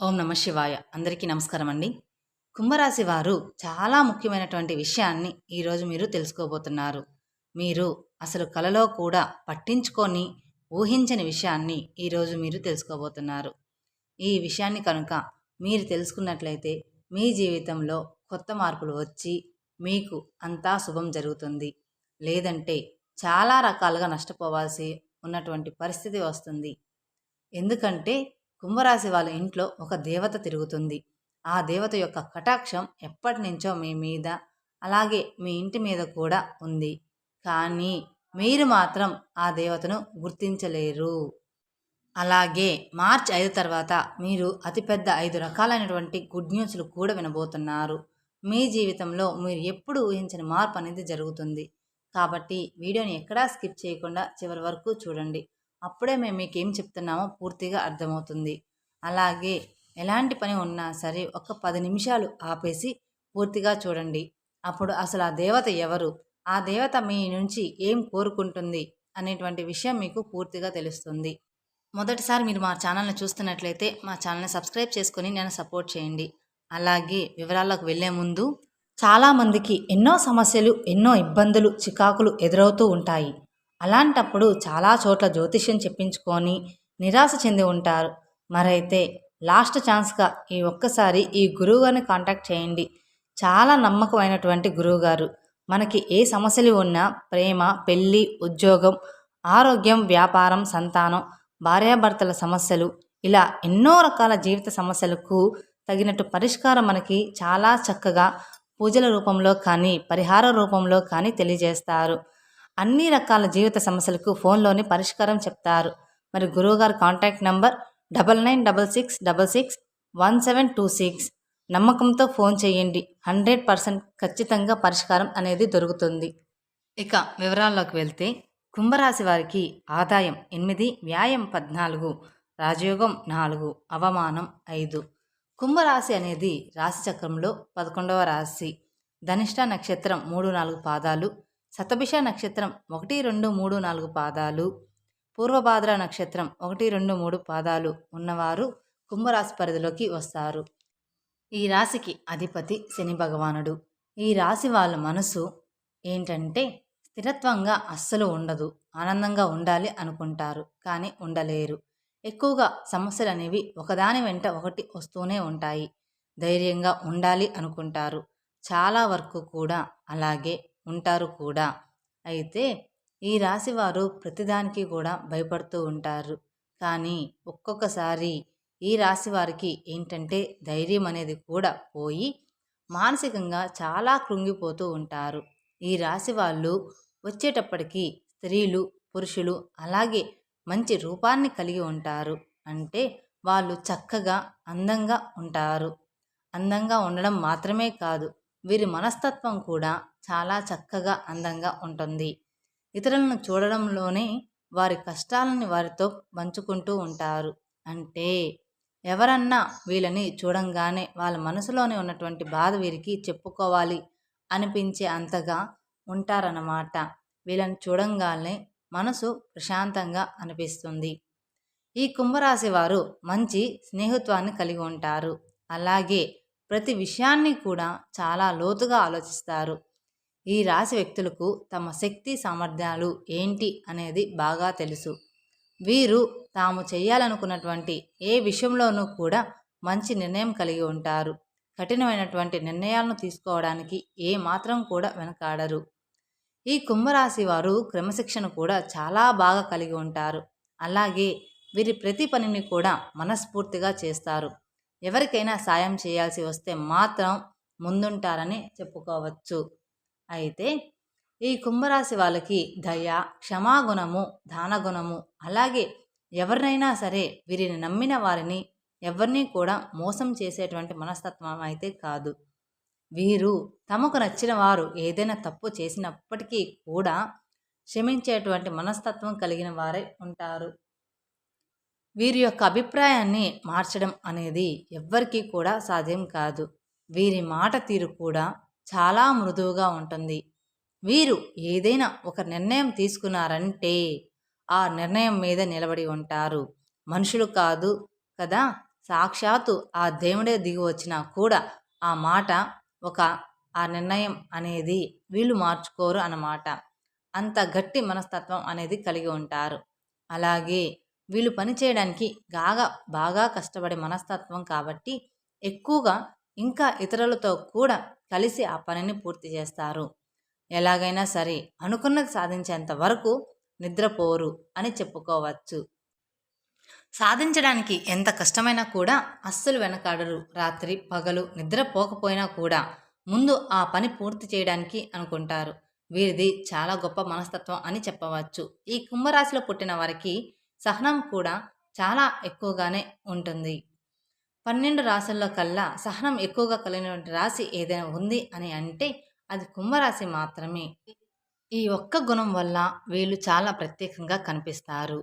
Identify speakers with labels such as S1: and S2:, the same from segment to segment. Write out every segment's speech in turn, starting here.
S1: ఓం నమ శివాయ. అందరికీ నమస్కారం అండి. కుంభరాశి వారు చాలా ముఖ్యమైనటువంటి విషయాన్ని ఈరోజు మీరు తెలుసుకోబోతున్నారు. మీరు అసలు కలలో కూడా పట్టించుకొని ఊహించని విషయాన్ని ఈరోజు మీరు తెలుసుకోబోతున్నారు. ఈ విషయాన్ని కనుక మీరు తెలుసుకున్నట్లయితే మీ జీవితంలో కొత్త మార్పులు వచ్చి మీకు అంతా శుభం జరుగుతుంది. లేదంటే చాలా రకాలుగా నష్టపోవాల్సి ఉన్నటువంటి పరిస్థితి వస్తుంది. ఎందుకంటే కుంభరాశి వాళ్ళ ఇంట్లో ఒక దేవత తిరుగుతుంది. ఆ దేవత యొక్క కటాక్షం ఎప్పటి నుంచో మీ మీద అలాగే మీ ఇంటి మీద కూడా ఉంది. కానీ మీరు మాత్రం ఆ దేవతను గుర్తించలేరు. అలాగే మార్చ్ ఐదు తర్వాత మీరు అతిపెద్ద ఐదు రకాలైనటువంటి గుడ్ న్యూస్లు కూడా వినబోతున్నారు. మీ జీవితంలో మీరు ఎప్పుడు ఊహించని మార్పు అనేది జరుగుతుంది. కాబట్టి వీడియోని ఎక్కడా స్కిప్ చేయకుండా చివరి వరకు చూడండి. అప్పుడే మేము మీకు ఏం చెప్తున్నామో పూర్తిగా అర్థమవుతుంది. అలాగే ఎలాంటి పని ఉన్నా సరే ఒక పది నిమిషాలు ఆపేసి పూర్తిగా చూడండి. అప్పుడు అసలు ఆ దేవత ఎవరు? ఆ దేవత మీ నుంచి ఏం కోరుకుంటుంది? అనేటువంటి విషయం మీకు పూర్తిగా తెలుస్తుంది. మొదటిసారి మీరు మా ఛానల్ని చూస్తున్నట్లయితే మా ఛానల్ని సబ్స్క్రైబ్ చేసుకుని నేను సపోర్ట్ చేయండి. అలాగే వివరాల్లోకి వెళ్ళే ముందు చాలామందికి ఎన్నో సమస్యలు ఎన్నో ఇబ్బందులు చికాకులు ఎదురవుతూ ఉంటాయి. అలాంటప్పుడు చాలా చోట్ల జ్యోతిష్యం చెప్పించుకొని నిరాశ చెంది ఉంటారు. మరైతే లాస్ట్ ఛాన్స్గా ఈ ఒక్కసారి ఈ గురువుగారిని కాంటాక్ట్ చేయండి. చాలా నమ్మకమైనటువంటి గురువుగారు. మనకి ఏ సమస్యలు ఉన్నా ప్రేమ పెళ్ళి ఉద్యోగం ఆరోగ్యం వ్యాపారం సంతానం భార్యాభర్తల సమస్యలు ఇలా ఎన్నో రకాల జీవిత సమస్యలకు తగినట్టు పరిష్కారం మనకి చాలా చక్కగా పూజల రూపంలో కానీ పరిహార రూపంలో కానీ తెలియజేస్తారు. అన్ని రకాల జీవిత సమస్యలకు ఫోన్లోని పరిష్కారం చెప్తారు. మరి గురువుగారి contact number double nine double six double six one seven two six. నమ్మకంతో ఫోన్ చేయండి. హండ్రెడ్ పర్సెంట్ ఖచ్చితంగా పరిష్కారం అనేది దొరుకుతుంది. ఇక వివరాల్లోకి వెళ్తే కుంభరాశి వారికి ఆదాయం ఎనిమిది వ్యాయం పద్నాలుగు రాజయోగం నాలుగు అవమానం ఐదు. కుంభరాశి అనేది రాశి చక్రంలో పదకొండవ రాశి. ధనిష్ట నక్షత్రం మూడు నాలుగు పాదాలు. శతభిష నక్షత్రం ఒకటి రెండు మూడు నాలుగు పాదాలు. పూర్వభాద్ర నక్షత్రం ఒకటి రెండు మూడు పాదాలు ఉన్నవారు కుంభరాశి పరిధిలోకి వస్తారు. ఈ రాశికి అధిపతి శని భగవానుడు. ఈ రాశి వాళ్ళ మనసు ఏంటంటే స్థిరత్వంగా అస్సలు ఉండదు ఆనందంగా ఉండాలి అనుకుంటారు కానీ ఉండలేరు. ఎక్కువగా సమస్యలు అనేవి ఒకదాని వెంట ఒకటి వస్తూనే ఉంటాయి. ధైర్యంగా ఉండాలి అనుకుంటారు. చాలా వరకు కూడా అలాగే ఉంటారు కూడా. అయితే ఈ రాశి వారు ప్రతిదానికి కూడా భయపడుతూ ఉంటారు. కానీ ఒక్కొక్కసారి ఈ రాశి వారికి ఏంటంటే ధైర్యం అనేది కూడా పోయి మానసికంగా చాలా కృంగిపోతూ ఉంటారు. ఈ రాశి వాళ్ళు వచ్చేటప్పటికి స్త్రీలు పురుషులు అలాగే మంచి రూపాన్ని కలిగి ఉంటారు. అంటే వాళ్ళు చక్కగా అందంగా ఉంటారు. అందంగా ఉండడం మాత్రమే కాదు వీరి మనస్తత్వం కూడా చాలా చక్కగా అందంగా ఉంటుంది. ఇతరులను చూడడంలోనే వారి కష్టాలని వారితో పంచుకుంటూ ఉంటారు. అంటే ఎవరన్నా వీళ్ళని చూడంగానే వాళ్ళ మనసులోనే ఉన్నటువంటి బాధ వీరికి చెప్పుకోవాలి అనిపించే అంతగా ఉంటారన్నమాట. వీళ్ళని చూడంగానే మనసు ప్రశాంతంగా అనిపిస్తుంది. ఈ కుంభరాశి వారు మంచి స్నేహిత్వాన్ని కలిగి ఉంటారు. అలాగే ప్రతి విషయాన్ని కూడా చాలా లోతుగా ఆలోచిస్తారు. ఈ రాశి వ్యక్తులకు తమ శక్తి సామర్థ్యాలు ఏంటి అనేది బాగా తెలుసు. వీరు తాము చేయాలనుకున్నటువంటి ఏ విషయంలోనూ కూడా మంచి నిర్ణయం కలిగి ఉంటారు. కఠినమైనటువంటి నిర్ణయాలను తీసుకోవడానికి ఏ మాత్రం కూడా వెనకాడరు. ఈ కుంభరాశి వారు క్రమశిక్షణ కూడా చాలా బాగా కలిగి ఉంటారు. అలాగే వీరి ప్రతి పనిని కూడా మనస్ఫూర్తిగా చేస్తారు. ఎవరికైనా సాయం చేయాల్సి వస్తే మాత్రం ముందుంటారని చెప్పుకోవచ్చు. అయితే ఈ కుంభరాశి వాళ్ళకి దయ క్షమాగుణము దానగుణము అలాగే ఎవరినైనా సరే వీరిని నమ్మిన వారిని ఎవరిని కూడా మోసం చేసేటువంటి మనస్తత్వం అయితే కాదు. వీరు తమకు నచ్చిన వారు ఏదైనా తప్పు చేసినప్పటికీ కూడా క్షమించేటువంటి మనస్తత్వం కలిగిన వారే ఉంటారు. వీరి యొక్క అభిప్రాయాన్ని మార్చడం అనేది ఎవ్వరికీ కూడా సాధ్యం కాదు. వీరి మాట తీరు కూడా చాలా మృదువుగా ఉంటుంది. వీరు ఏదైనా ఒక నిర్ణయం తీసుకున్నారంటే ఆ నిర్ణయం మీద నిలబడి ఉంటారు. మనుషులు కాదు కదా! సాక్షాత్తు ఆ దేవుడే దిగి వచ్చినా కూడా ఆ మాట ఒక ఆ నిర్ణయం అనేది వీళ్ళు మార్చుకోరు అన్నమాట. అంత గట్టి మనస్తత్వం అనేది కలిగి ఉంటారు. అలాగే వీళ్ళు పని చేయడానికి బాగా బాగా కష్టపడే మనస్తత్వం కాబట్టి ఎక్కువగా ఇంకా ఇతరులతో కూడా కలిసి ఆ పనిని పూర్తి చేస్తారు. ఎలాగైనా సరే అనుకున్నది సాధించేంత వరకు నిద్రపోరు అని చెప్పుకోవచ్చు. సాధించడానికి ఎంత కష్టమైనా కూడా అస్సలు వెనకాడరు. రాత్రి పగలు నిద్రపోకపోయినా కూడా ముందు ఆ పని పూర్తి చేయడానికి అనుకుంటారు. వీరిది చాలా గొప్ప మనస్తత్వం అని చెప్పవచ్చు. ఈ కుంభరాశిలో పుట్టిన వారికి సహనం కూడా చాలా ఎక్కువగానే ఉంటుంది. పన్నెండు రాసుల్లో కల్లా సహనం ఎక్కువగా కలిగినటువంటి రాశి ఏదైనా ఉంది అని అంటే అది కుంభరాశి మాత్రమే. ఈ ఒక్క గుణం వల్ల వీళ్ళు చాలా ప్రత్యేకంగా కనిపిస్తారు.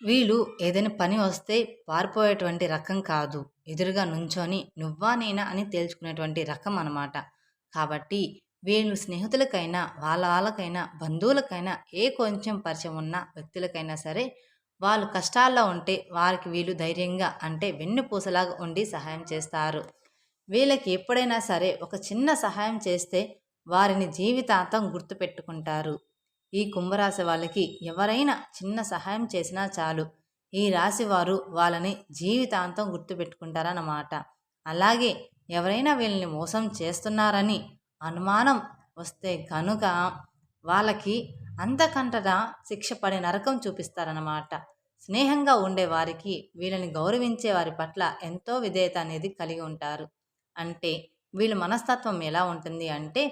S1: వీళ్ళు ఏదైనా పని వస్తే పారిపోయేటువంటి రకం కాదు. ఎదురుగా నుంచొని నువ్వా నేనా అని తేల్చుకునేటువంటి రకం అనమాట కాబట్టి వీళ్ళు స్నేహితులకైనా వాళ్ళ వాళ్ళకైనా బంధువులకైనా ఏ కొంచెం పరిచయం ఉన్న వ్యక్తులకైనా సరే వాళ్ళు కష్టాల్లో ఉంటే వారికి వీళ్ళు ధైర్యంగా అంటే వెన్నుపూసలాగా ఉండి సహాయం చేస్తారు. వీళ్ళకి ఎప్పుడైనా సరే ఒక చిన్న సహాయం చేస్తే వారిని జీవితాంతం గుర్తుపెట్టుకుంటారు. ఈ కుంభరాశి వాళ్ళకి ఎవరైనా చిన్న సహాయం చేసినా చాలు. ఈ రాశి వారు వాళ్ళని జీవితాంతం గుర్తుపెట్టుకుంటారన్నమాట. అలాగే ఎవరైనా వీళ్ళని మోసం చేస్తున్నారని అనుమానం వస్తే కనుక వాళ్ళకి అంతకంటగా శిక్ష పడే నరకం చూపిస్తారన్నమాట. స్నేహంగా ఉండేవారికి వీళ్ళని గౌరవించే వారి పట్ల ఎంతో విధేయత అనేది కలిగి ఉంటారు. అంటే వీళ్ళ మనస్తత్వం ఎలా ఉంటుంది అంటే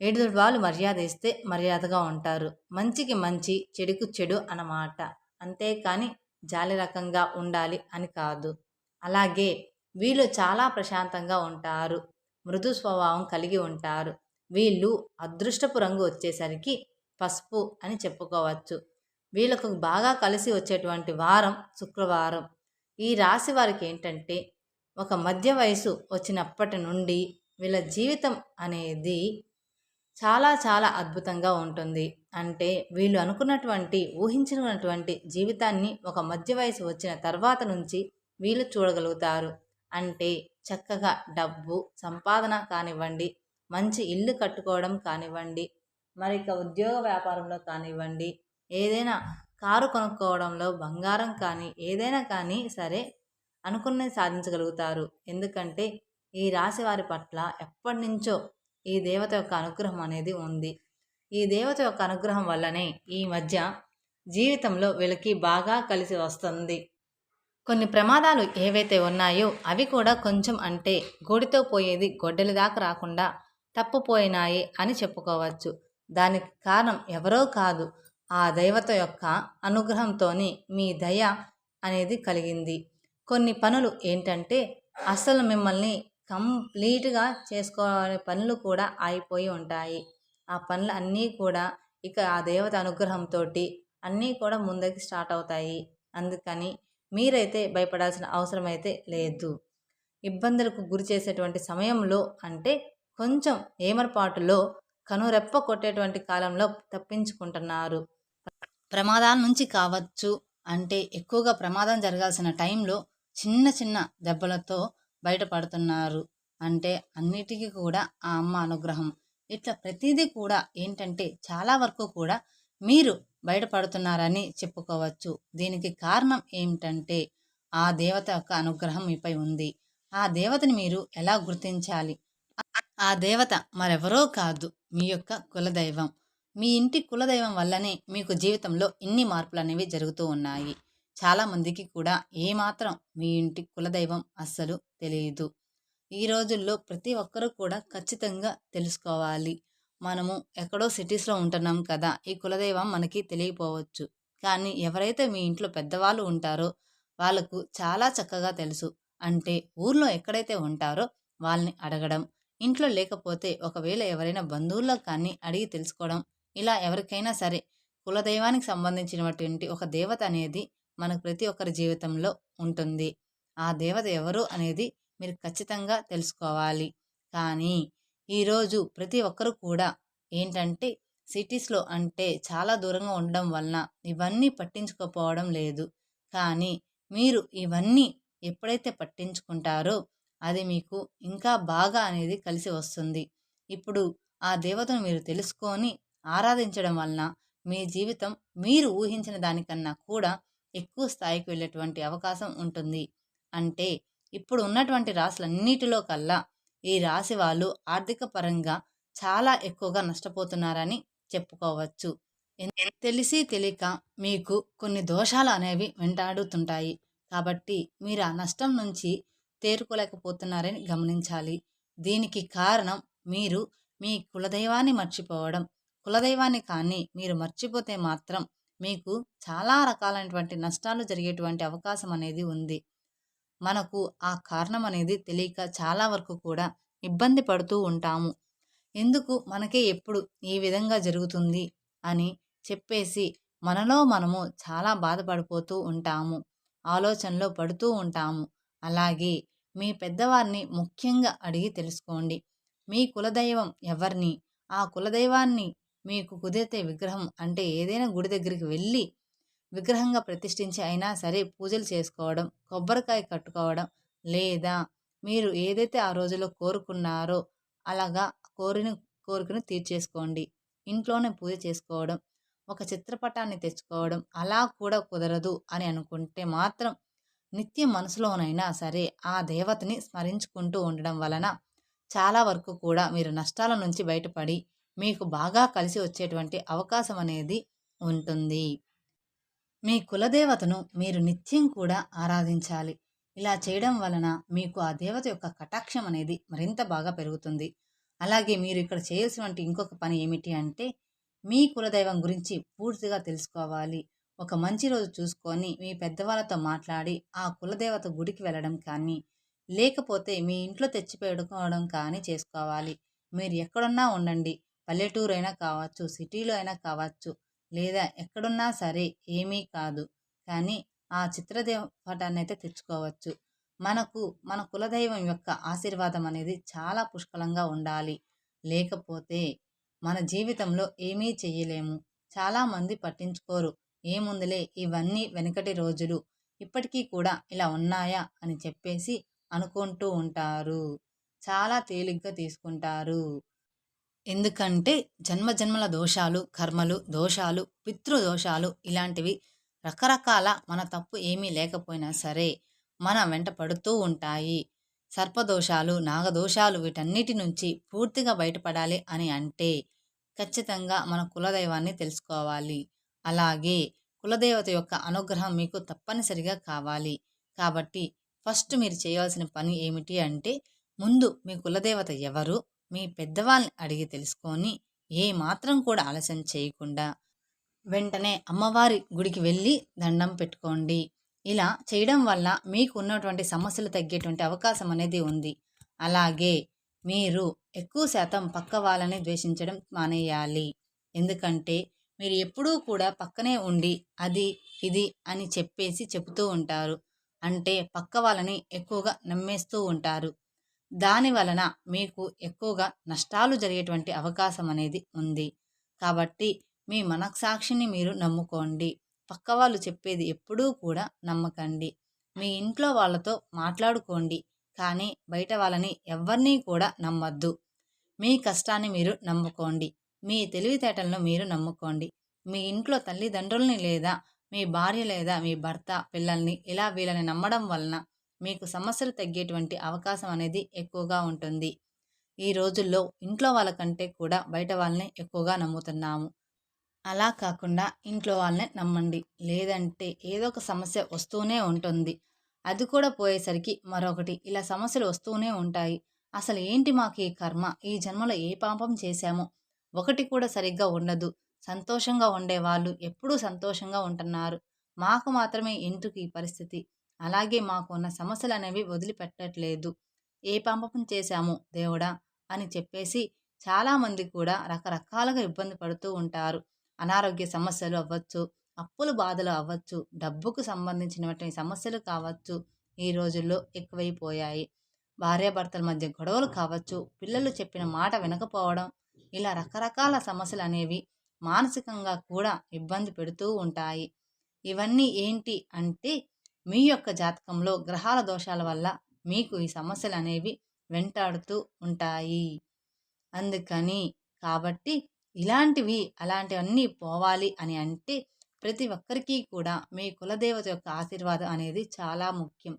S1: ఏడుదుడు వాళ్ళు మర్యాద ఇస్తే మర్యాదగా ఉంటారు. మంచికి మంచి చెడుకు చెడు అన్నమాట. అంతేకాని జాలి రకంగా ఉండాలి అని కాదు. అలాగే వీళ్ళు చాలా ప్రశాంతంగా ఉంటారు. మృదు స్వభావం కలిగి ఉంటారు. వీళ్ళు అదృష్టపు రంగు వచ్చేసరికి పసుపు అని చెప్పుకోవచ్చు. వీళ్ళకు బాగా కలిసి వచ్చేటువంటి వారం శుక్రవారం. ఈ రాశి వారికి ఏంటంటే ఒక మధ్య వయసు వచ్చినప్పటి నుండి వీళ్ళ జీవితం అనేది చాలా చాలా అద్భుతంగా ఉంటుంది. అంటే వీళ్ళు అనుకున్నటువంటి ఊహించినటువంటి జీవితాన్ని ఒక మధ్య వయసు వచ్చిన తర్వాత నుంచి వీళ్ళు చూడగలుగుతారు. అంటే చక్కగా డబ్బు సంపాదన కానివ్వండి మంచి ఇల్లు కట్టుకోవడం కానివ్వండి మరి ఇక ఉద్యోగ వ్యాపారంలో కానివ్వండి ఏదైనా కారు కొనుక్కోవడంలో బంగారం కానీ ఏదైనా కానీ సరే అనుకున్నది సాధించగలుగుతారు. ఎందుకంటే ఈ రాశి వారి పట్ల ఎప్పటి నుంచో ఈ దేవత యొక్క అనుగ్రహం అనేది ఉంది. ఈ దేవత యొక్క అనుగ్రహం వల్లనే ఈ మధ్య జీవితంలో వీళ్ళకి బాగా కలిసి వస్తుంది. కొన్ని ప్రమాదాలు ఏవైతే ఉన్నాయో అవి కూడా కొంచెం అంటే గోడితో పోయేది గొడ్డలి దాకా రాకుండా తప్పుపోయినాయి అని చెప్పుకోవచ్చు. దానికి కారణం ఎవరో కాదు. ఆ దైవత యొక్క అనుగ్రహంతోనే మీ దయ అనేది కలిగింది. కొన్ని పనులు ఏంటంటే అసలు మిమ్మల్ని కంప్లీట్గా చేసుకోవాలనే పనులు కూడా ఆగిపోయి ఉంటాయి. ఆ పనులు అన్నీ కూడా ఇక ఆ దేవత అనుగ్రహంతో అన్నీ కూడా ముందకి స్టార్ట్ అవుతాయి. అందుకని మీరైతే భయపడాల్సిన అవసరం అయితే లేదు. ఇబ్బందులకు గురి చేసేటువంటి సమయంలో అంటే కొంచెం ఏమరపాటులో కనురెప్ప కొట్టేటువంటి కాలంలో తప్పించుకుంటున్నారు. ప్రమాదాల నుంచి కావచ్చు అంటే ఎక్కువగా ప్రమాదం జరగాల్సిన టైంలో చిన్న చిన్న దెబ్బలతో బయటపడుతున్నారు. అంటే అన్నిటికీ కూడా ఆ అమ్మ అనుగ్రహం. ఇట్లా ప్రతిదీ కూడా ఏంటంటే చాలా వరకు కూడా మీరు బయటపడుతున్నారని చెప్పుకోవచ్చు. దీనికి కారణం ఏమిటంటే ఆ దేవత యొక్క అనుగ్రహం మీపై ఉంది. ఆ దేవతని మీరు ఎలా గుర్తించాలి? ఆ దేవత మరెవరో కాదు. మీ యొక్క కులదైవం. మీ ఇంటి కులదైవం వల్లనే మీకు జీవితంలో ఇన్ని మార్పులు అనేవి జరుగుతూ ఉన్నాయి. చాలామందికి కూడా ఏమాత్రం మీ ఇంటి కులదైవం అస్సలు తెలియదు. ఈ రోజుల్లో ప్రతి ఒక్కరూ కూడా ఖచ్చితంగా తెలుసుకోవాలి. మనము ఎక్కడో సిటీస్లో ఉంటున్నాం కదా ఈ కులదైవం మనకి తెలియపోవచ్చు. కానీ ఎవరైతే మీ ఇంట్లో పెద్దవాళ్ళు ఉంటారో వాళ్ళకు చాలా చక్కగా తెలుసు. అంటే ఊర్లో ఎక్కడైతే ఉంటారో వాళ్ళని అడగడం ఇంట్లో లేకపోతే ఒకవేళ ఎవరైనా బంధువుల్లో కానీ అడిగి తెలుసుకోవడం ఇలా ఎవరికైనా సరే కులదైవానికి సంబంధించినటువంటి ఒక దేవత అనేది మనకు ప్రతి ఒక్కరి జీవితంలో ఉంటుంది. ఆ దేవత ఎవరు అనేది మీరు ఖచ్చితంగా తెలుసుకోవాలి. కానీ ఈరోజు ప్రతి ఒక్కరు కూడా ఏంటంటే సిటీస్లో అంటే చాలా దూరంగా ఉండడం వలన ఇవన్నీ పట్టించుకోపోవడం లేదు. కానీ మీరు ఇవన్నీ ఎప్పుడైతే పట్టించుకుంటారో అది మీకు ఇంకా బాగా అనేది కలిసి వస్తుంది. ఇప్పుడు ఆ దేవతను మీరు తెలుసుకొని ఆరాధించడం వలన మీ జీవితం మీరు ఊహించిన దానికన్నా కూడా ఎక్కువ స్థాయికి వెళ్ళేటువంటి అవకాశం ఉంటుంది. అంటే ఇప్పుడు ఉన్నటువంటి రాసులన్నిటిలో కల్లా ఈ రాశి వాళ్ళు ఆర్థిక పరంగా చాలా ఎక్కువగా నష్టపోతున్నారని చెప్పుకోవచ్చు. తెలిసి తెలియక మీకు కొన్ని దోషాలు అనేవి వెంటాడుతుంటాయి. కాబట్టి మీరు ఆ నష్టం నుంచి తేరుకోలేకపోతున్నారని గమనించాలి. దీనికి కారణం మీరు మీ కులదైవాన్ని మర్చిపోవడం. కులదైవాన్ని కానీ మీరు మర్చిపోతే మాత్రం మీకు చాలా రకాలైనటువంటి నష్టాలు జరిగేటువంటి అవకాశం అనేది ఉంది. మనకు ఆ కారణం అనేది తెలియక చాలా వరకు కూడా ఇబ్బంది పడుతూ ఉంటాము. ఎందుకు? మనకే ఎప్పుడు ఈ విధంగా జరుగుతుంది అని చెప్పేసి మనలో మనము చాలా బాధపడిపోతూ ఉంటాము. ఆలోచనలో పడుతూ ఉంటాము. అలాగే మీ పెద్దవారిని ముఖ్యంగా అడిగి తెలుసుకోండి. మీ కులదైవం ఎవరిని? ఆ కులదైవాన్ని మీకు కుదిరితే విగ్రహం అంటే ఏదైనా గుడి దగ్గరికి వెళ్ళి విగ్రహంగా ప్రతిష్ఠించి అయినా సరే పూజలు చేసుకోవడం కొబ్బరికాయ కట్టుకోవడం లేదా మీరు ఏదైతే ఆ రోజులో కోరుకున్నారో అలాగా కోరిన కోరికను తీర్చేసుకోండి. ఇంట్లోనే పూజ చేసుకోవడం ఒక చిత్రపటాన్ని తెచ్చుకోవడం అలా కూడా కుదరదు అని అనుకుంటే మాత్రం నిత్యం మనసులోనైనా సరే ఆ దేవతని స్మరించుకుంటూ ఉండడం వలన చాలా వరకు కూడా మీరు నష్టాల నుంచి బయటపడి మీకు బాగా కలిసి వచ్చేటువంటి అవకాశం అనేది ఉంటుంది. మీ కులదేవతను మీరు నిత్యం కూడా ఆరాధించాలి. ఇలా చేయడం వలన మీకు ఆ దేవత యొక్క కటాక్షం అనేది మరింత బాగా పెరుగుతుంది. అలాగే మీరు ఇక్కడ చేయాల్సినటువంటి ఇంకొక పని ఏమిటి అంటే మీ కులదైవం గురించి పూర్తిగా తెలుసుకోవాలి. ఒక మంచి రోజు చూసుకొని మీ పెద్దవాళ్ళతో మాట్లాడి ఆ కులదేవత గుడికి వెళ్ళడం కానీ లేకపోతే మీ ఇంట్లో తెచ్చి పెట్టుకోవడం కానీ చేసుకోవాలి. మీరు ఎక్కడున్నా ఉండండి. పల్లెటూరు అయినా కావచ్చు సిటీలో అయినా కావచ్చు లేదా ఎక్కడున్నా సరే ఏమీ కాదు. కానీ ఆ చిత్రదేవటాన్ని అయితే తెచ్చుకోవచ్చు. మనకు మన కులదైవం యొక్క ఆశీర్వాదం అనేది చాలా పుష్కలంగా ఉండాలి. లేకపోతే మన జీవితంలో ఏమీ చెయ్యలేము. చాలామంది పట్టించుకోరు. ఏముందిలే ఇవన్నీ వెనకటి రోజులు. ఇప్పటికీ కూడా ఇలా ఉన్నాయా అని చెప్పేసి అనుకుంటూ ఉంటారు. చాలా తేలిగ్గా తీసుకుంటారు. ఎందుకంటే జన్మ జన్మల దోషాలు కర్మలు దోషాలు పితృ దోషాలు ఇలాంటివి రకరకాల మన తప్పు ఏమీ లేకపోయినా సరే మన వెంట పడుతూ ఉంటాయి. సర్పదోషాలు నాగదోషాలు వీటన్నిటి నుంచి పూర్తిగా బయటపడాలి అని అంటే ఖచ్చితంగా మన కులదైవాన్ని తెలుసుకోవాలి. అలాగే కులదేవత యొక్క అనుగ్రహం మీకు తప్పనిసరిగా కావాలి. కాబట్టి ఫస్ట్ మీరు చేయాల్సిన పని ఏమిటి అంటే ముందు మీ కులదేవత ఎవరు మీ పెద్దవాళ్ళని అడిగి తెలుసుకొని ఏ మాత్రం కూడా ఆలస్యం చేయకుండా వెంటనే అమ్మవారి గుడికి వెళ్ళి దండం పెట్టుకోండి. ఇలా చేయడం వల్ల మీకు ఉన్నటువంటి సమస్యలు తగ్గేటువంటి అవకాశం అనేది ఉంది. అలాగే మీరు ఎక్కువ శాతం పక్క వాళ్ళని ద్వేషించడం మానేయాలి. ఎందుకంటే మీరు ఎప్పుడూ కూడా పక్కనే ఉండి అది ఇది అని చెప్పేసి చెబుతూ ఉంటారు. అంటే పక్క వాళ్ళని ఎక్కువగా నమ్మేస్తూ ఉంటారు. దాని వలన మీకు ఎక్కువగా నష్టాలు జరిగేటువంటి అవకాశం అనేది ఉంది. కాబట్టి మీ మనస్సాక్షిని మీరు నమ్ముకోండి. పక్క వాళ్ళు చెప్పేది ఎప్పుడూ కూడా నమ్మకండి. మీ ఇంట్లో వాళ్ళతో మాట్లాడుకోండి. కానీ బయట వాళ్ళని ఎవరినీ కూడా నమ్మద్దు. మీ కష్టాన్ని మీరు నమ్ముకోండి. మీ తెలివితేటలను మీరు నమ్ముకోండి. మీ ఇంట్లో తల్లిదండ్రుల్ని లేదా మీ భార్య లేదా మీ భర్త పిల్లల్ని ఇలా వీళ్ళని నమ్మడం వలన మీకు సమస్యలు తగ్గేటువంటి అవకాశం అనేది ఎక్కువగా ఉంటుంది. ఈ రోజుల్లో ఇంట్లో వాళ్ళకంటే కూడా బయట వాళ్ళని ఎక్కువగా నమ్ముతున్నాము. అలా కాకుండా ఇంట్లో వాళ్ళనే నమ్మండి. లేదంటే ఏదో ఒక సమస్య వస్తూనే ఉంటుంది. అది కూడా పోయేసరికి మరొకటి ఇలా సమస్యలు వస్తూనే ఉంటాయి. అసలు ఏంటి మాకు ఈ కర్మ? ఈ జన్మలో ఏ పాపం చేశామో? ఒకటి కూడా సరిగ్గా ఉండదు. సంతోషంగా ఉండేవాళ్ళు ఎప్పుడూ సంతోషంగా ఉంటున్నారు. మాకు మాత్రమే ఎందుకు ఈ పరిస్థితి? అలాగే మాకున్న సమస్యలు అనేవి వదిలిపెట్టట్లేదు. ఏ పాపం చేశాము దేవుడా? అని చెప్పేసి చాలామంది కూడా రకరకాలుగా ఇబ్బంది పడుతూ ఉంటారు. అనారోగ్య సమస్యలు అవ్వచ్చు అప్పుల బాధలు అవ్వచ్చు డబ్బుకు సంబంధించినటువంటి సమస్యలు కావచ్చు ఈ రోజుల్లో ఎక్కువైపోయాయి. భార్యాభర్తల మధ్య గొడవలు కావచ్చు పిల్లలు చెప్పిన మాట వినకపోవడం ఇలా రకరకాల సమస్యలు అనేవి మానసికంగా కూడా ఇబ్బంది పెడుతూ ఉంటాయి. ఇవన్నీ ఏంటి అంటే మీ యొక్క జాతకంలో గ్రహాల దోషాల వల్ల మీకు ఈ సమస్యలు అనేవి వెంటాడుతూ ఉంటాయి. అందుకని కాబట్టి ఇలాంటివి అలాంటివన్నీ పోవాలి అని అంటే ప్రతి ఒక్కరికి కూడా మీ కులదేవత యొక్క ఆశీర్వాదం అనేది చాలా ముఖ్యం.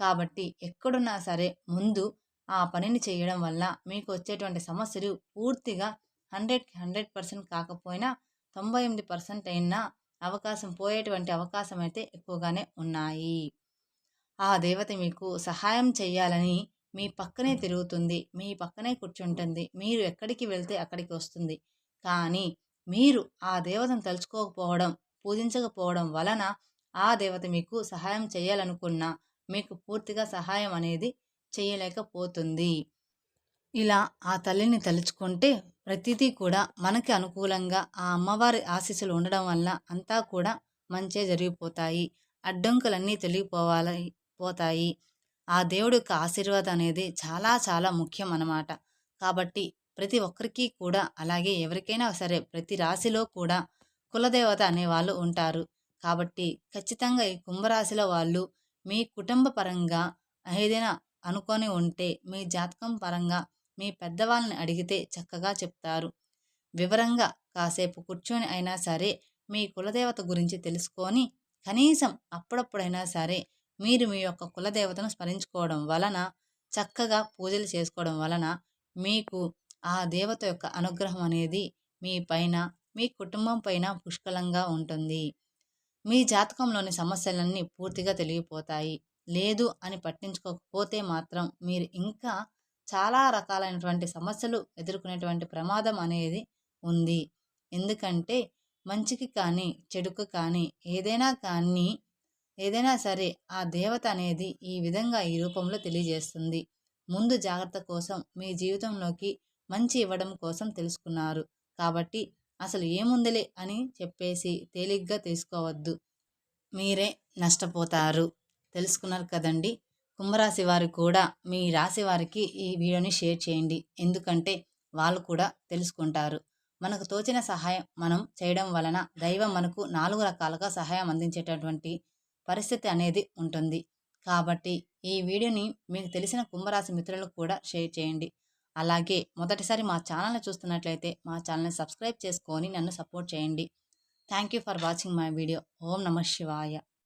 S1: కాబట్టి ఎక్కడున్నా సరే ముందు ఆ పనిని చేయడం వల్ల మీకు వచ్చేటువంటి సమస్యలు పూర్తిగా హండ్రెడ్కి హండ్రెడ్ పర్సెంట్ కాకపోయినా తొంభై ఎనిమిది పర్సెంట్ అయినా అవకాశం పోయేటువంటి అవకాశం అయితే ఎక్కువగానే ఉన్నాయి. ఆ దేవత మీకు సహాయం చేయాలని మీ పక్కనే తిరుగుతుంది మీ పక్కనే కూర్చుంటుంది మీరు ఎక్కడికి వెళ్తే అక్కడికి వస్తుంది. కానీ మీరు ఆ దేవతను తలుచుకోకపోవడం పూజించకపోవడం వలన ఆ దేవత మీకు సహాయం చేయాలనుకున్నా మీకు పూర్తిగా సహాయం అనేది చేయలేకపోతుంది ఇలా ఆ తల్లిని తలుచుకుంటే ప్రతిదీ కూడా మనకి అనుకూలంగా ఆ అమ్మవారి ఆశీస్సులు ఉండడం వల్ల అంతా కూడా మంచే జరిగిపోతాయి. అడ్డంకులన్నీ తొలగిపోవాలి పోతాయి. ఆ దేవుడి యొక్క ఆశీర్వాదం అనేది చాలా చాలా ముఖ్యం అన్నమాట. కాబట్టి ప్రతి ఒక్కరికి కూడా అలాగే ఎవరికైనా సరే ప్రతి రాశిలో కూడా కులదేవత అనేవాళ్ళు ఉంటారు. కాబట్టి ఖచ్చితంగా ఈ కుంభరాశిలో వాళ్ళు మీ కుటుంబ పరంగా ఏదైనా అనుకొని ఉంటే మీ జాతకం పరంగా మీ పెద్దవాళ్ళని అడిగితే చక్కగా చెప్తారు. వివరంగా కాసేపు కూర్చొని అయినా సరే మీ కులదేవత గురించి తెలుసుకొని కనీసం అప్పుడప్పుడైనా సరే మీరు మీ యొక్క కులదేవతను స్మరించుకోవడం వలన చక్కగా పూజలు చేసుకోవడం వలన మీకు ఆ దేవత యొక్క అనుగ్రహం అనేది మీ పైన మీ కుటుంబం పైన పుష్కలంగా ఉంటుంది. మీ జాతకంలోని సమస్యలన్నీ పూర్తిగా తెలిగిపోతాయి. లేదు అని పట్టించుకోకపోతే మాత్రం మీరు ఇంకా చాలా రకాలైనటువంటి సమస్యలు ఎదుర్కొనేటువంటి ప్రమాదం అనేది ఉంది. ఎందుకంటే మంచికి కానీ చెడుకు కానీ ఏదైనా కానీ ఏదైనా సరే ఆ దేవత అనేది ఈ విధంగా ఈ రూపంలో తెలియజేస్తుంది. ముందు జాగ్రత్త కోసం మీ జీవితంలోకి మంచి ఇవ్వడం కోసం తెలుసుకున్నారు. కాబట్టి అసలు ఏముందిలే అని చెప్పేసి తేలిగ్గా తీసుకోవద్దు. మీరే నష్టపోతారు. తెలుసుకున్నారు కదండి? కుంభరాశి వారు కూడా మీ రాశి వారికి ఈ వీడియోని షేర్ చేయండి. ఎందుకంటే వాళ్ళు కూడా తెలుసుకుంటారు. మనకు తోచిన సహాయం మనం చేయడం వలన దైవం మనకు నాలుగు రకాలుగా సహాయం అందించేటటువంటి పరిస్థితి అనేది ఉంటుంది. కాబట్టి ఈ వీడియోని మీకు తెలిసిన కుంభరాశి మిత్రులకు కూడా షేర్ చేయండి. అలాగే మొదటిసారి మా ఛానల్ని చూస్తున్నట్లయితే మా ఛానల్ని సబ్స్క్రైబ్ చేసుకొని నన్ను సపోర్ట్ చేయండి. Thank you for watching my video. ఓం నమ శివాయ.